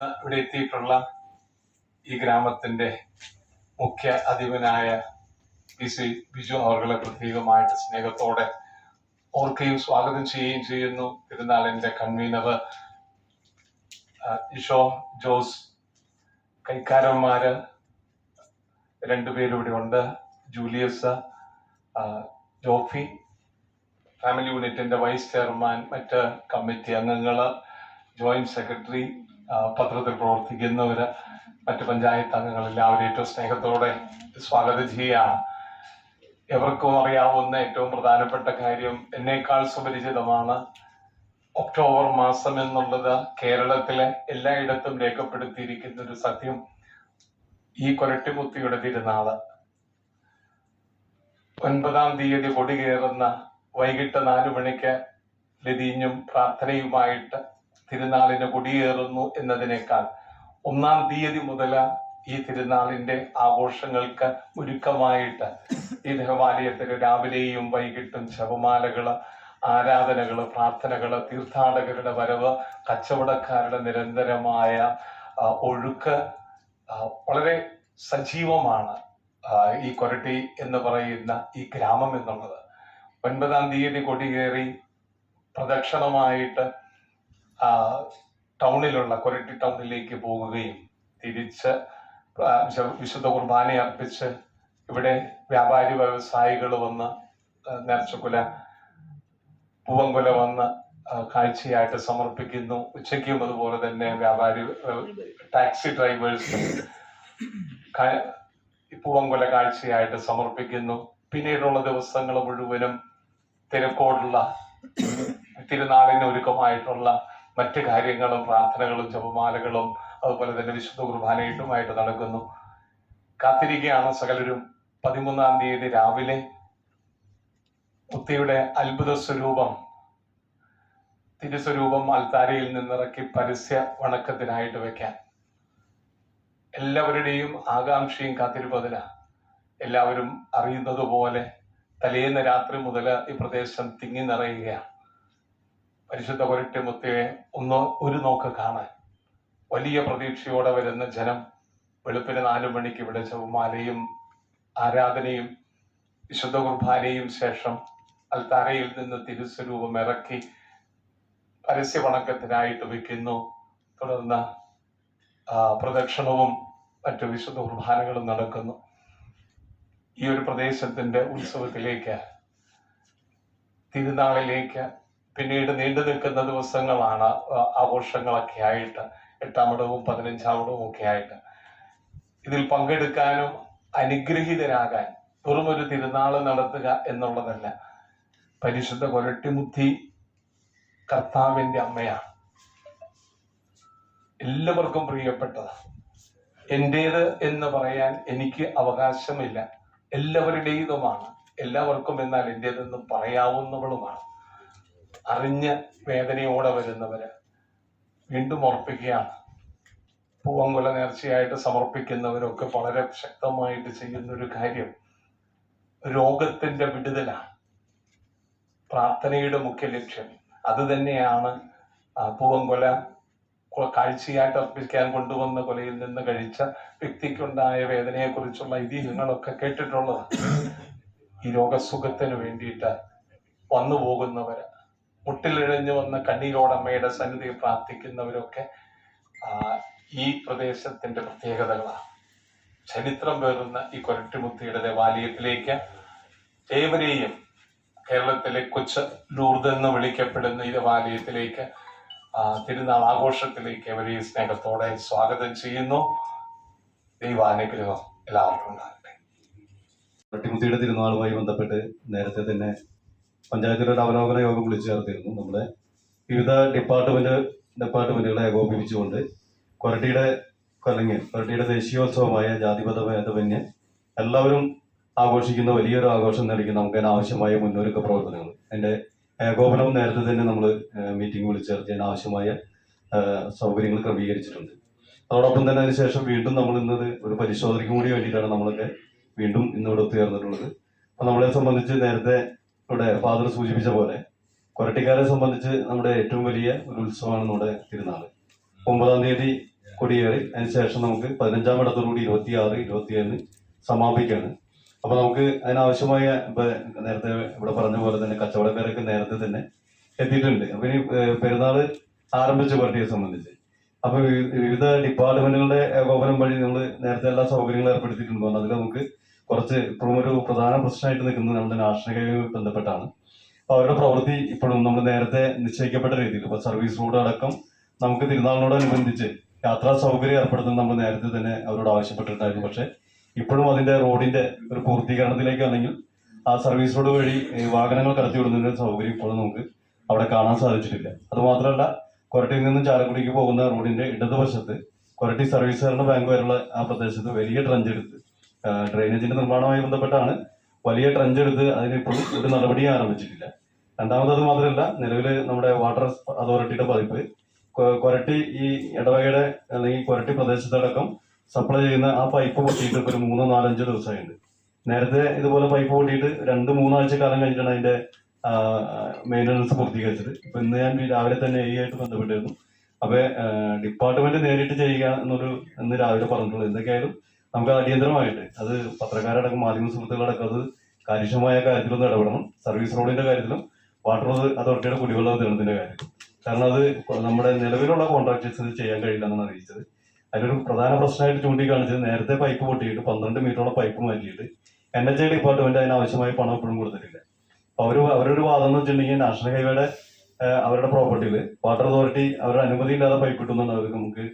ഇവിടെ എത്തിയിട്ടുള്ള ഈ ഗ്രാമത്തിന്റെ മുഖ്യ അധിപനായ പി സി ബിജു അവർകളെ പ്രത്യേകമായിട്ട് സ്നേഹത്തോടെ ഓർക്കുകയും സ്വാഗതം ചെയ്യുകയും ചെയ്യുന്നു. പെരുന്നാളിന്റെ കൺവീനർ ഇഷോ ജോസ് കൈക്കാരന്മാര് രണ്ടുപേരും ഇവിടെ ഉണ്ട്. ജൂലിയസ് ജോഫി ഫാമിലി യൂണിറ്റിന്റെ വൈസ് ചെയർമാൻ മറ്റ് കമ്മിറ്റി അംഗങ്ങൾ ജോയിന്റ് സെക്രട്ടറി പത്രത്തിൽ പ്രവർത്തിക്കുന്നവര് മറ്റ് പഞ്ചായത്ത് അംഗങ്ങൾ എല്ലാവരും ഏറ്റവും സ്നേഹത്തോടെ സ്വാഗതം ചെയ്യുകയാണ്. എവർക്കും അറിയാവുന്ന ഏറ്റവും പ്രധാനപ്പെട്ട കാര്യം എന്നേക്കാൾ സുപരിചിതമാണ് ഒക്ടോബർ മാസം എന്നുള്ളത് കേരളത്തിലെ എല്ലായിടത്തും രേഖപ്പെടുത്തിയിരിക്കുന്ന ഒരു സത്യം. ഈ കൊരട്ടിമുത്തിയുടെ തിരുനാൾ. ഒൻപതാം തീയതി കൊടി കയറുന്ന വൈകിട്ട് നാലു മണിക്ക് ലതീഞ്ഞും പ്രാർത്ഥനയുമായിട്ട് തിരുനാളിന് കൊടിയേറുന്നു എന്നതിനേക്കാൾ ഒന്നാം തീയതി മുതൽ ഈ തിരുനാളിന്റെ ആഘോഷങ്ങൾക്ക് ഒരുക്കമായിട്ട് ഈ ദേവാലയത്തിൽ രാവിലെയും വൈകിട്ടും ശവമാലകൾ ആരാധനകൾ പ്രാർത്ഥനകൾ തീർത്ഥാടകരുടെ വരവ് കച്ചവടക്കാരുടെ നിരന്തരമായ ഒഴുക്ക് വളരെ സജീവമാണ് ഈ കൊരട്ടി എന്ന് പറയുന്ന ഈ ഗ്രാമം എന്നുള്ളത്. ഒൻപതാം തീയതി കൊടികേറി പ്രദക്ഷിണമായിട്ട് ടൗണിലുള്ള കൊരട്ടി ടൗണിലേക്ക് പോകുകയും തിരിച്ച് വിശുദ്ധ കുർബാന അർപ്പിച്ച് ഇവിടെ വ്യാപാരി വ്യവസായികൾ വന്ന് നേർച്ചക്കുല പൂവങ്കുല വന്ന് കാഴ്ചയായിട്ട് സമർപ്പിക്കുന്നു. ഉച്ചയ്ക്കും അതുപോലെ തന്നെ വ്യാപാരി ടാക്സി ഡ്രൈവേഴ്സ് പൂവങ്കുല കാഴ്ചയായിട്ട് സമർപ്പിക്കുന്നു. പിന്നീടുള്ള ദിവസങ്ങൾ മുഴുവനും തിരക്കോടുള്ള തിരുനാളിന് ഒരുക്കമായിട്ടുള്ള മറ്റ് കാര്യങ്ങളും പ്രാർത്ഥനകളും ജപമാലകളും അതുപോലെ തന്നെ വിശുദ്ധ കുർബാനയിട്ടുമായിട്ട് നടക്കുന്നു. കാത്തിരിക്കുകയാണ് സകലരും. പതിമൂന്നാം തീയതി രാവിലെ മുത്തയുടെ അത്ഭുത സ്വരൂപം തിരുസ്വരൂപം അൽത്താരയിൽ നിന്നിറക്കി പരസ്യ വണക്കത്തിനായിട്ട് വെക്കാൻ. എല്ലാവരുടെയും ആകാംക്ഷയും കാത്തിരിപ്പതിന. എല്ലാവരും അറിയുന്നത് പോലെ തലേന്ന് രാത്രി മുതൽ ഈ പ്രദേശം തിങ്ങി നിറയുകയാണ്. പരിശുദ്ധ പുരട്ടി മുത്തിയെ ഒന്ന് ഒരു നോക്ക് കാണാൻ. വലിയ പ്രതീക്ഷയോടെ വരുന്ന ജനം വെളുപ്പിന് നാലു മണിക്ക് ഇവിടെ ചുമാലയും ആരാധനയും വിശുദ്ധ കുർബാനയും ശേഷം അൽത്താരയിൽ നിന്ന് തിരുസ്വരൂപം ഇറക്കി പരസ്യ വണക്കത്തിനായിട്ട് വെക്കുന്നു തുടർന്ന് പ്രദക്ഷിണവും മറ്റു വിശുദ്ധ കുർബാനകളും നടക്കുന്നു. ഈ ഒരു പ്രദേശത്തിന്റെ ഉത്സവത്തിലേക്ക് തിരുനാളിലേക്ക് പിന്നീട് നീണ്ടു നിൽക്കുന്ന ദിവസങ്ങളാണ് ആഘോഷങ്ങളൊക്കെ ആയിട്ട് എട്ടാമിടവും പതിനഞ്ചാമിടവും ഒക്കെ ആയിട്ട്. ഇതിൽ പങ്കെടുക്കാനും അനുഗ്രഹീതരാകാൻ വെറും ഒരു തിരുനാൾ നടത്തുക എന്നുള്ളതല്ല. പരിശുദ്ധ കൊരട്ടിമുത്തി കർത്താവിന്റെ അമ്മയാണ്. എല്ലാവർക്കും പ്രിയപ്പെട്ടതാണ് എന്റേത് എന്ന് പറയാൻ എനിക്ക് അവകാശമില്ല. എല്ലാവരുടേതുമാണ്. എല്ലാവർക്കും എന്നാൽ എന്റേതെന്ന് പറയാവുന്നവളുമാണ്. അറിഞ്ഞ് വേദനയോടെ വരുന്നവര് വീണ്ടും ഉറപ്പിക്കുകയാണ്. പൂവങ്കുല നേർച്ചയായിട്ട് സമർപ്പിക്കുന്നവരൊക്കെ വളരെ ശക്തമായിട്ട് ചെയ്യുന്ന ഒരു കാര്യം രോഗത്തിന്റെ വിടുതലാണ് പ്രാർത്ഥനയുടെ മുഖ്യ ലക്ഷ്യം. അത് തന്നെയാണ് പൂവങ്കുല കാഴ്ചയായിട്ട് അർപ്പിക്കാൻ കൊണ്ടുവന്ന കൊലയിൽ നിന്ന് കഴിച്ച വ്യക്തിക്കുണ്ടായ വേദനയെക്കുറിച്ചുള്ള ഐതിഹ്യങ്ങളൊക്കെ കേട്ടിട്ടുള്ളത്. ഈ രോഗസുഖത്തിന് വേണ്ടിയിട്ട് വന്നു പോകുന്നവര് മുട്ടിലിഴഞ്ഞു വന്ന കണ്ണീരോടമ്മയുടെ സന്നിധിയിൽ പ്രാർത്ഥിക്കുന്നവരൊക്കെ ഈ പ്രദേശത്തിന്റെ പ്രത്യേകതകളാണ്. ചരിത്രം പേറുന്ന ഈ കൊരട്ടിമുത്തിയുടെ ദേവാലയത്തിലേക്ക് ഏവരെയും കേരളത്തിലെ കൊച്ച് ലൂർദ് എന്ന് വിളിക്കപ്പെടുന്ന ഈ ദേവാലയത്തിലേക്ക് തിരുനാൾ ആഘോഷത്തിലേക്ക് ഏവരെയും സ്നേഹത്തോടെ സ്വാഗതം ചെയ്യുന്നു. ദൈവാനുഗ്രഹം എല്ലാവർക്കും ഉണ്ടാകട്ടെ. തട്ടിമുത്തിയുടെ തിരുനാളുമായി ബന്ധപ്പെട്ട് നേരത്തെ തന്നെ പഞ്ചായത്തിലെ ഒരു അവലോകന യോഗം വിളിച്ചു ചേർത്തിരുന്നു. നമ്മുടെ വിവിധ ഡിപ്പാർട്ട്മെന്റ് ഡിപ്പാർട്ട്മെന്റുകളെ ഏകോപിപ്പിച്ചുകൊണ്ട് കൊരട്ടിയുടെ അല്ലെങ്കിൽ കൊരട്ടിയുടെ ദേശീയോത്സവമായ ജാതിപത ഭേദമന്യേ എല്ലാവരും ആഘോഷിക്കുന്ന വലിയൊരു ആഘോഷം നൽകി നമുക്ക് അതിന് ആവശ്യമായ മുന്നൊരുക്ക പ്രവർത്തനങ്ങൾ. അതിന്റെ ഏകോപനം നേരത്തെ തന്നെ നമ്മൾ മീറ്റിംഗ് വിളിച്ചു ചേർത്ത് ആവശ്യമായ ആ, സൗകര്യങ്ങൾ ക്രമീകരിച്ചിട്ടുണ്ട്. അതോടൊപ്പം തന്നെ അതിനുശേഷം വീണ്ടും നമ്മൾ ഇന്നത് ഒരു പരിശോധനയ്ക്കും കൂടി വേണ്ടിയിട്ടാണ് നമ്മളൊക്കെ വീണ്ടും ഇന്നിവിടെ ഒത്തുചേർന്നിട്ടുള്ളത്. അപ്പൊ നമ്മളെ സംബന്ധിച്ച് നേരത്തെ ഇവിടെ ഫാദർ സൂചിപ്പിച്ച പോലെ കൊരട്ടിക്കാരെ സംബന്ധിച്ച് നമ്മുടെ ഏറ്റവും വലിയ ഒരു ഉത്സവമാണ് നമ്മുടെ തിരുനാൾ. ഒമ്പതാം തീയതി കൊടിയേറി. അതിനുശേഷം നമുക്ക് പതിനഞ്ചാം ഇടത്തോടുകൂടി ഇരുപത്തി ആറ് ഇരുപത്തിയേഴിന് സമാപിക്കുകയാണ്. അപ്പൊ നമുക്ക് അതിനാവശ്യമായ ഇപ്പൊ നേരത്തെ ഇവിടെ പറഞ്ഞ പോലെ തന്നെ കച്ചവടക്കാരൊക്കെ നേരത്തെ തന്നെ എത്തിയിട്ടുണ്ട്. അപ്പൊ ഇനി പെരുന്നാൾ ആരംഭിച്ച പാർട്ടിയെ സംബന്ധിച്ച്. അപ്പൊ വിവിധ ഡിപ്പാർട്ട്മെന്റുകളുടെ ഏകോപനം വഴി നമ്മൾ നേരത്തെ എല്ലാ സൗകര്യങ്ങളും ഏർപ്പെടുത്തിയിട്ടുണ്ട്. അതിൽ നമുക്ക് കുറച്ച് ഇപ്പോഴും ഒരു പ്രധാന പ്രശ്നമായിട്ട് നിൽക്കുന്നത് നമ്മുടെ നാഷണൽ ഹൈവേയുമായി ബന്ധപ്പെട്ടാണ്. അപ്പൊ അവരുടെ പ്രവൃത്തി ഇപ്പോഴും നമ്മൾ നേരത്തെ നിശ്ചയിക്കപ്പെട്ട രീതിയിൽ ഇപ്പൊ സർവീസ് റോഡ് അടക്കം നമുക്ക് തിരുനാളിനോടനുബന്ധിച്ച് യാത്രാ സൗകര്യം ഏർപ്പെടുത്തുന്നത് നമ്മൾ നേരത്തെ തന്നെ അവരോട് ആവശ്യപ്പെട്ടിട്ടുണ്ടായിരുന്നു. പക്ഷെ ഇപ്പോഴും അതിന്റെ റോഡിന്റെ ഒരു പൂർത്തീകരണത്തിലേക്ക് അല്ലെങ്കിൽ ആ സർവീസ് റോഡ് വഴി വാഹനങ്ങൾ കടത്തിവിടുന്നതിന്റെ സൗകര്യം ഇപ്പോഴും നമുക്ക് അവിടെ കാണാൻ സാധിച്ചിട്ടില്ല. അതുമാത്രമല്ല കൊരട്ടിയിൽ നിന്നും ചാലക്കുടിക്ക് പോകുന്ന റോഡിന്റെ ഇടതുവശത്ത് കൊരട്ടി സർവീസ് സഹകരണ ബാങ്ക് വരെയുള്ള ആ പ്രദേശത്ത് വലിയ ട്രഞ്ച് എടുത്ത് ഡ്രെയിനേജിന്റെ നിർമ്മാണവുമായി ബന്ധപ്പെട്ടാണ് വലിയ ട്രഞ്ച് എടുത്ത് അതിന് ഇപ്പോഴും ഒരു നടപടിയും ആരംഭിച്ചിട്ടില്ല. രണ്ടാമത് മാത്രമല്ല നിലവിൽ നമ്മുടെ വാട്ടർ അതോറിറ്റിയുടെ പതിപ്പ് കൊരട്ടി ഈ ഇടവകയുടെ അല്ലെങ്കിൽ കൊരട്ടി പ്രദേശത്തടക്കം സപ്ലൈ ചെയ്യുന്ന ആ പൈപ്പ് പൊട്ടിയിട്ട് ഒരു മൂന്നോ നാലഞ്ചോ ദിവസമായിട്ടുണ്ട് നേരത്തെ ഇതുപോലെ പൈപ്പ് പൊട്ടിയിട്ട് രണ്ട് മൂന്നാഴ്ച കാലം കഴിഞ്ഞിട്ടാണ് അതിന്റെ മെയിന്റനൻസ് പൂർത്തീകരിച്ചത്. ഇപ്പൊ ഇന്ന് ഞാൻ രാവിലെ തന്നെ എ ആയിട്ട് ബന്ധപ്പെട്ടിരുന്നു. അപ്പൊ ഡിപ്പാർട്ട്മെന്റ് നേരിട്ട് ചെയ്യുക എന്നൊരു ഇന്ന് രാവിലെ പറഞ്ഞിട്ടുള്ളത് എന്തൊക്കെയായാലും നമുക്ക് അടിയന്തരമായിട്ട് അത് പത്രക്കാരടക്കം മാധ്യമ സുഹൃത്തുക്കളടക്കം അത് കാര്യക്ഷമമായ കാര്യത്തിലൊന്ന് ഇടപെടണം. സർവീസ് റോഡിന്റെ കാര്യത്തിലും വാട്ടർ അതോറിറ്റിയുടെ കുടിവെള്ള വിതരണത്തിന്റെ കാര്യത്തിലും കാരണം അത് നമ്മുടെ നിലവിലുള്ള ഇത് ചെയ്യാൻ കഴിയില്ല എന്നാണ് അറിയിച്ചത്. അതിലൊരു പ്രധാന പ്രശ്നമായിട്ട് ചൂണ്ടിക്കാണിച്ചത് നേരത്തെ പൈപ്പ് പൊട്ടിയിട്ട് പന്ത്രണ്ട് മീറ്ററോളം പൈപ്പ് മാറ്റിയിട്ട് എൻ എച്ച് ഐ ഡിപ്പാർട്ട്മെന്റ് അതിന് പണം ഇപ്പോഴും കൊടുത്തിട്ടില്ല. അപ്പൊ അവർ അവരൊരു വാദം എന്ന് വെച്ചിട്ടുണ്ടെങ്കിൽ നാഷണൽ ഹൈവേയുടെ അവരുടെ പ്രോപ്പർട്ടിയിൽ വാട്ടർ അതോറിറ്റി അവരുടെ അനുമതി ഇല്ലാതെ പൈപ്പ് ഇട്ടുന്നുണ്ട് അവർക്ക് നമുക്ക്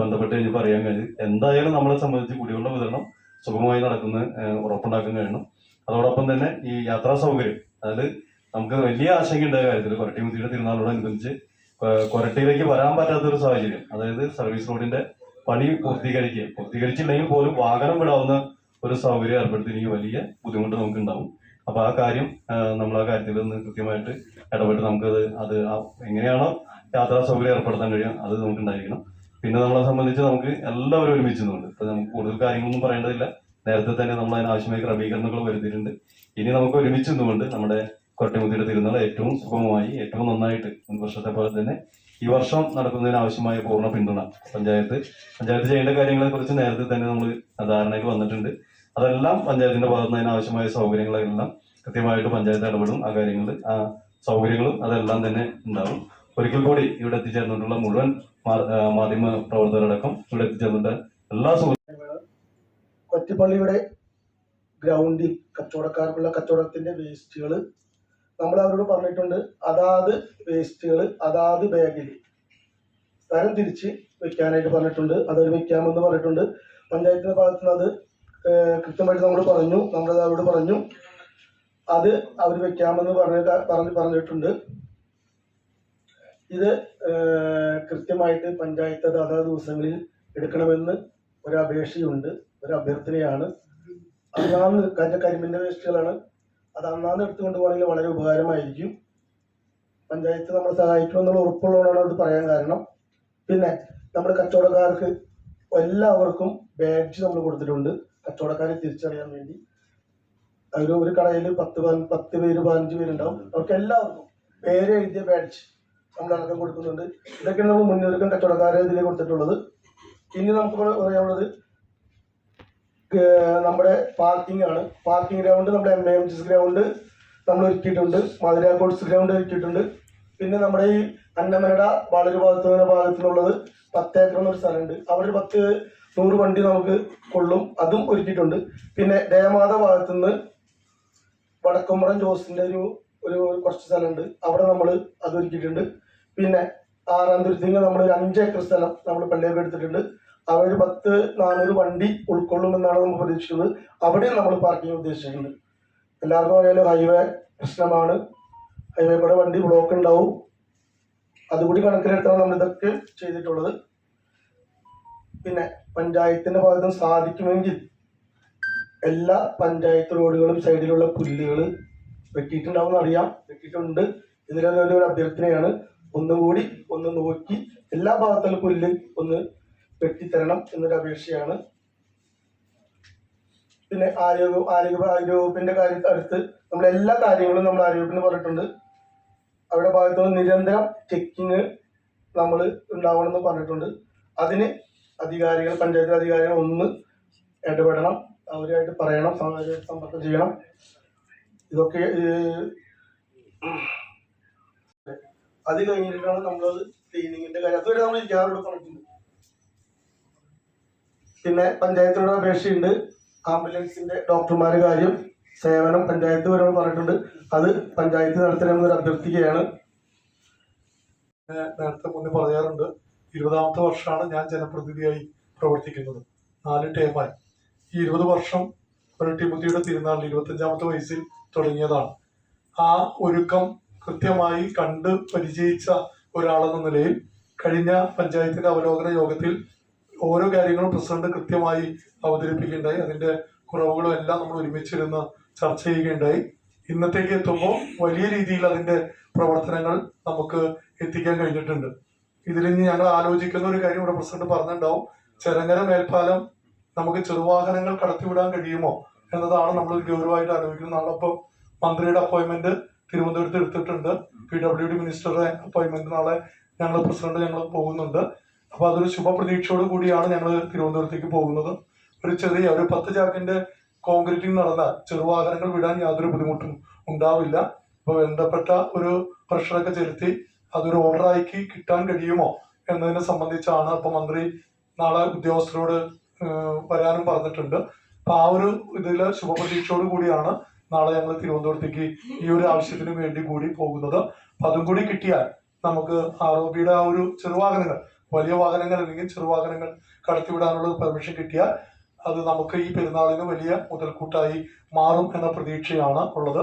ബന്ധപ്പെട്ട് ഇനി പറയാൻ കഴിഞ്ഞു എന്തായാലും നമ്മളെ സംബന്ധിച്ച് കുടിവെള്ള വിതരണം സുഗമമായി നടക്കുന്ന ഉറപ്പുണ്ടാക്കാൻ കഴിയണം. അതോടൊപ്പം തന്നെ ഈ യാത്രാ സൗകര്യം അതായത് നമുക്ക് വലിയ ആശങ്ക ഉണ്ടായ കാര്യത്തിൽ കൊരട്ടി മുത്തിയുടെ തിരുനാളോടനുബന്ധിച്ച് കൊരട്ടിയിലേക്ക് വരാൻ പറ്റാത്ത ഒരു സാഹചര്യം അതായത് സർവീസ് റോഡിന്റെ പണി പൂർത്തീകരിക്കുക പൂർത്തീകരിച്ചില്ലെങ്കിൽ പോലും വാഹനം വിടാവുന്ന ഒരു സൗകര്യം ഏർപ്പെടുത്തിയെങ്കിൽ വലിയ ബുദ്ധിമുട്ട് നമുക്ക് ഉണ്ടാവും അപ്പൊ ആ കാര്യം നമ്മൾ ആ കാര്യത്തിൽ നിന്ന് കൃത്യമായിട്ട് ഇടപെട്ട് നമുക്ക് അത് അത് എങ്ങനെയാണോ യാത്രാ സൗകര്യം ഏർപ്പെടുത്താൻ കഴിയുക അത് നമുക്ക് ഉണ്ടായിരിക്കണം. പിന്നെ നമ്മളെ സംബന്ധിച്ച് നമുക്ക് എല്ലാവരും ഒരുമിച്ച് നിന്നുണ്ട് ഇപ്പൊ നമുക്ക് കൂടുതൽ കാര്യങ്ങളൊന്നും പറയേണ്ടതില്ല. നേരത്തെ തന്നെ നമ്മൾ അതിനാവശ്യമായ ക്രമീകരണങ്ങൾ വരുത്തിയിട്ടുണ്ട്. ഇനി നമുക്ക് ഒരുമിച്ച് നിന്നുകൊണ്ട് നമ്മുടെ കൊട്ടിമുത്തിയുടെ തിരുനാൾ ഏറ്റവും സുഗമമായി ഏറ്റവും നന്നായിട്ട് മുൻ വർഷത്തെ പോലെ തന്നെ ഈ വർഷം നടക്കുന്നതിന് ആവശ്യമായ പൂർണ പിന്തുണ പഞ്ചായത്ത്. പഞ്ചായത്ത് ചെയ്യേണ്ട കാര്യങ്ങളെ കുറിച്ച് നേരത്തെ തന്നെ നമ്മൾ ധാരണയ്ക്ക് വന്നിട്ടുണ്ട്. അതെല്ലാം പഞ്ചായത്തിന്റെ ഭാഗത്ത് നിന്ന് അതിനാവശ്യമായ സൗകര്യങ്ങളെല്ലാം കൃത്യമായിട്ട് പഞ്ചായത്ത് ഇടപെടും. ആ കാര്യങ്ങൾ ആ സൗകര്യങ്ങളും അതെല്ലാം തന്നെ ഉണ്ടാവും. ഒരിക്കൽ കൂടി ഇവിടെ എത്തിച്ചേർന്നിട്ടുള്ള മുഴുവൻ മാധ്യമ പ്രവർത്തകരടക്കം ഇവിടെ എത്തിച്ചേർന്നിട്ട് എല്ലാ സുഹൃത്തുക്കളും കൊറ്റിപ്പള്ളിയുടെ ഗ്രൗണ്ടിൽ കച്ചവടക്കാർക്കുള്ള കച്ചവടത്തിന്റെ വേസ്റ്റുകൾ നമ്മൾ അവരോട് പറഞ്ഞിട്ടുണ്ട്. അതാത് വേസ്റ്റുകൾ അതാത് ബാഗിൽ തരം തിരിച്ച് വെക്കാനായിട്ട് പറഞ്ഞിട്ടുണ്ട്. അതവർ വെക്കാമെന്ന് പറഞ്ഞിട്ടുണ്ട്. പഞ്ചായത്തിന്റെ ഭാഗത്ത് നിന്ന് അത് കൃത്യമായിട്ട് നമ്മൾ പറഞ്ഞു. നമ്മളത് അവരോട് പറഞ്ഞു. അത് അവർ വെക്കാമെന്ന് പറഞ്ഞ പറഞ്ഞ് പറഞ്ഞിട്ടുണ്ട്. ഇത് കൃത്യമായിട്ട് പഞ്ചായത്ത് അതാത് ദിവസങ്ങളിൽ എടുക്കണമെന്ന് ഒരു അപേക്ഷയുണ്ട് ഒരു അഭ്യർത്ഥനയാണ് അന്നാന്ന് കരിമിന്റെ വേസ്റ്റുകളാണ്. അത് അന്നാന്ന് എടുത്തുകൊണ്ട് പോകണമെങ്കിൽ വളരെ ഉപകാരമായിരിക്കും. പഞ്ചായത്ത് നമ്മളെ സഹായിക്കുമെന്നുള്ള ഉറപ്പുള്ളതുകൊണ്ടാണ് അത് പറയാൻ കാരണം. പിന്നെ നമ്മൾ കച്ചവടക്കാർക്ക് എല്ലാവർക്കും ബാഡ്ജ് നമ്മൾ കൊടുത്തിട്ടുണ്ട്. കച്ചവടക്കാരെ തിരിച്ചറിയാൻ വേണ്ടി. ഒരു ഒരു കടയിൽ പത്ത് പത്ത് പേര് പതിനഞ്ച് പേരുണ്ടാവും. അവർക്ക് എല്ലാവർക്കും പേര് എഴുതിയ ബാഡ്ജ് അടക്കം കൊടുക്കുന്നുണ്ട്. ഇതൊക്കെയാണ് നമ്മൾ മുന്നൊരുക്കം കച്ചവടക്കാരെ ഇതിൽ കൊടുത്തിട്ടുള്ളത്. ഇനി നമുക്ക് പറയാനുള്ളത് നമ്മുടെ പാർക്കിംഗ് ആണ്. പാർക്കിംഗ് ഗ്രൗണ്ട് നമ്മുടെ എം എ ജിസ് ഗ്രൗണ്ട് നമ്മൾ ഒരുക്കിയിട്ടുണ്ട്. മധുര കോഴ്സ് ഗ്രൗണ്ട് ഒരുക്കിയിട്ടുണ്ട്. പിന്നെ നമ്മുടെ ഈ അന്നമനട വളരെ ഭാഗത്തുനിന്ന ഭാഗത്തുനിന്നുള്ളത് പത്ത് ഏക്കർ എന്നൊരു സ്ഥലമുണ്ട്. അവിടെ ഒരു പത്ത് നൂറ് വണ്ടി നമുക്ക് കൊള്ളും. അതും ഒരുക്കിയിട്ടുണ്ട്. പിന്നെ ദേമാത ഭാഗത്തുനിന്ന് വടക്കുംപുറം ജോസിന്റെ ഒരു ഒരു കുറച്ച് സ്ഥലമുണ്ട്. അവിടെ നമ്മൾ അത് ഒരുക്കിയിട്ടുണ്ട്. പിന്നെ ആറാം തുരുത്തിങ്ങ് നമ്മൾ ഒരു അഞ്ച് ഏക്കർ സ്ഥലം നമ്മൾ പള്ളിയൊക്കെ എടുത്തിട്ടുണ്ട്. അവിടെ ഒരു പത്ത് നാനൂറ് വണ്ടി ഉൾക്കൊള്ളുമെന്നാണ് നമ്മൾ പ്രതീക്ഷിക്കുന്നത്. അവിടെയും നമ്മൾ പാർക്കിംഗ് ഉദ്ദേശിച്ചിട്ടുണ്ട് എല്ലാവർക്കും അറിയാലോ ഹൈവേ പ്രശ്നമാണ്. ഹൈവേ കൂടെ വണ്ടി ബ്ലോക്ക് ഉണ്ടാവും. അതുകൂടി കണക്കിലെടുത്താണ് നമ്മൾ ഇതൊക്കെ ചെയ്തിട്ടുള്ളത്. പിന്നെ പഞ്ചായത്തിന്റെ ഭാഗത്തും സാധിക്കുമെങ്കിൽ എല്ലാ പഞ്ചായത്ത് റോഡുകളും സൈഡിലുള്ള പുല്ലുകൾ വെട്ടിയിട്ടുണ്ടാവും അറിയാം. വെട്ടിയിട്ടുണ്ട്. ഇതിലൊരു അഭ്യർത്ഥനയാണ്. ഒന്നും കൂടി ഒന്ന് നോക്കി എല്ലാ ഭാഗത്തുള്ള പുല്ല് ഒന്ന് വെട്ടിത്തരണം എന്നൊരു അപേക്ഷയാണ്. പിന്നെ ആരോഗ്യ ആരോഗ്യ ആരോഗ്യവകുപ്പിന്റെ കാര്യത്തിൽ അടുത്ത് നമ്മൾ എല്ലാ കാര്യങ്ങളും നമ്മൾ ആരോഗ്യത്തിന് പറഞ്ഞിട്ടുണ്ട്. അവരുടെ ഭാഗത്തുനിന്ന് നിരന്തരം ചെക്കിങ് നമ്മൾ ഉണ്ടാവണമെന്ന് പറഞ്ഞിട്ടുണ്ട്. അതിന് അധികാരികൾ പഞ്ചായത്ത് അധികാരികൾ ഒന്ന് ഇടപെടണം. അവരുമായിട്ട് പറയണം സമ്പർക്കം ചെയ്യണം. ഇതൊക്കെ അത് കഴിഞ്ഞിട്ടാണ് നമ്മളത് ക്ലീനിങ്ങിന്റെ കാര്യം. അതുവരെ നമ്മൾ ഇരിക്കാറുണ്ട് കൊടുക്കണം പിന്നെ പഞ്ചായത്തിനോട് അപേക്ഷയുണ്ട്. ആംബുലൻസിന്റെ ഡോക്ടർമാരുടെ കാര്യം സേവനം പഞ്ചായത്ത് വരെ പറഞ്ഞിട്ടുണ്ട്. അത് പഞ്ചായത്ത് നടത്തണമെന്നൊരു അഭ്യർത്ഥിക്കുകയാണ്. നേരത്തെ മുന്നേ പറയാറുണ്ട് ഇരുപതാമത്തെ വർഷമാണ് ഞാൻ ജനപ്രതിനിധിയായി പ്രവർത്തിക്കുന്നത്. നാല് ടേമായി. ഈ ഇരുപത് വർഷം ഒരു ടിമുത്തിയുടെ തിരുനാളിൽ ഇരുപത്തഞ്ചാമത്തെ വയസ്സിൽ തുടങ്ങിയതാണ്. ആ ഒരുക്കം കൃത്യമായി കണ്ട് പരിചയിച്ച ഒരാളെന്ന നിലയിൽ കഴിഞ്ഞ പഞ്ചായത്തിന്റെ അവലോകന യോഗത്തിൽ ഓരോ കാര്യങ്ങളും പ്രസിഡന്റ് കൃത്യമായി അവതരിപ്പിക്കുകയുണ്ടായി. അതിന്റെ കുറവുകളും എല്ലാം നമ്മൾ ഒരുമിച്ചിരുന്ന് ചർച്ച ചെയ്യുകയുണ്ടായി. ഇന്നത്തേക്ക് എത്തുമ്പോൾ വലിയ രീതിയിൽ അതിന്റെ പ്രവർത്തനങ്ങൾ നമുക്ക് എത്തിക്കാൻ കഴിഞ്ഞിട്ടുണ്ട്. ഇതിൽ ഇനി ഞങ്ങൾ ആലോചിക്കുന്ന ഒരു കാര്യം ഇവിടെ പ്രസിഡന്റ് പറഞ്ഞിട്ടുണ്ടാവും. ചെറങ്ങര മേൽപ്പാലം നമുക്ക് ചെറുവാഹനങ്ങൾ കടത്തിവിടാൻ കഴിയുമോ എന്നതാണ് നമ്മൾ ഗൗരവമായിട്ട് ആലോചിക്കുന്നത്. നാളെ മന്ത്രിയുടെ അപ്പോയിന്റ്മെന്റ് തിരുവനന്തപുരത്ത് എടുത്തിട്ടുണ്ട്. പി ഡബ്ല്യു ഡി മിനിസ്റ്ററുടെ അപ്പോയിന്റ്മെന്റ് നാളെ ഞങ്ങൾ പ്രസിഡന്റ് ഞങ്ങൾ പോകുന്നുണ്ട്. അപ്പൊ അതൊരു ശുഭപ്രതീക്ഷയോട് കൂടിയാണ് ഞങ്ങൾ തിരുവനന്തപുരത്തേക്ക് പോകുന്നത്. ഒരു ചെറിയ ഒരു പത്ത് ചാക്കിന്റെ കോൺക്രീറ്റിംഗ് നടന്നാൽ ചെറുവാഹനങ്ങൾ വിടാൻ യാതൊരു ബുദ്ധിമുട്ടും ഉണ്ടാവില്ല. അപ്പൊ ബന്ധപ്പെട്ട ഒരു പ്രഷറൊക്കെ ചെലുത്തി അതൊരു ഓർഡറാക്കി കിട്ടാൻ കഴിയുമോ എന്നതിനെ സംബന്ധിച്ചാണ് അപ്പൊ മന്ത്രി നാളെ ഉദ്യോഗസ്ഥരോട് വരാനും പറഞ്ഞിട്ടുണ്ട്. അപ്പൊ ആ ഒരു ഇതിൽ ശുഭപ്രതീക്ഷയോട് കൂടിയാണ് നാളെ ഞങ്ങൾ തിരുവനന്തപുരത്തേക്ക് ഈ ഒരു ആവശ്യത്തിന് വേണ്ടി കൂടി പോകുന്നത്. അപ്പൊ അതും കൂടി കിട്ടിയാൽ നമുക്ക് ബിയുടെ ആ ഒരു ചെറുവാഹനങ്ങൾ വലിയ വാഹനങ്ങൾ അല്ലെങ്കിൽ ചെറുവാഹനങ്ങൾ കടത്തിവിടാനുള്ള പെർമിഷൻ കിട്ടിയാൽ അത് നമുക്ക് ഈ പെരുന്നാളിന് വലിയ മുതൽക്കൂട്ടായി മാറും എന്ന പ്രതീക്ഷയാണ് ഉള്ളത്.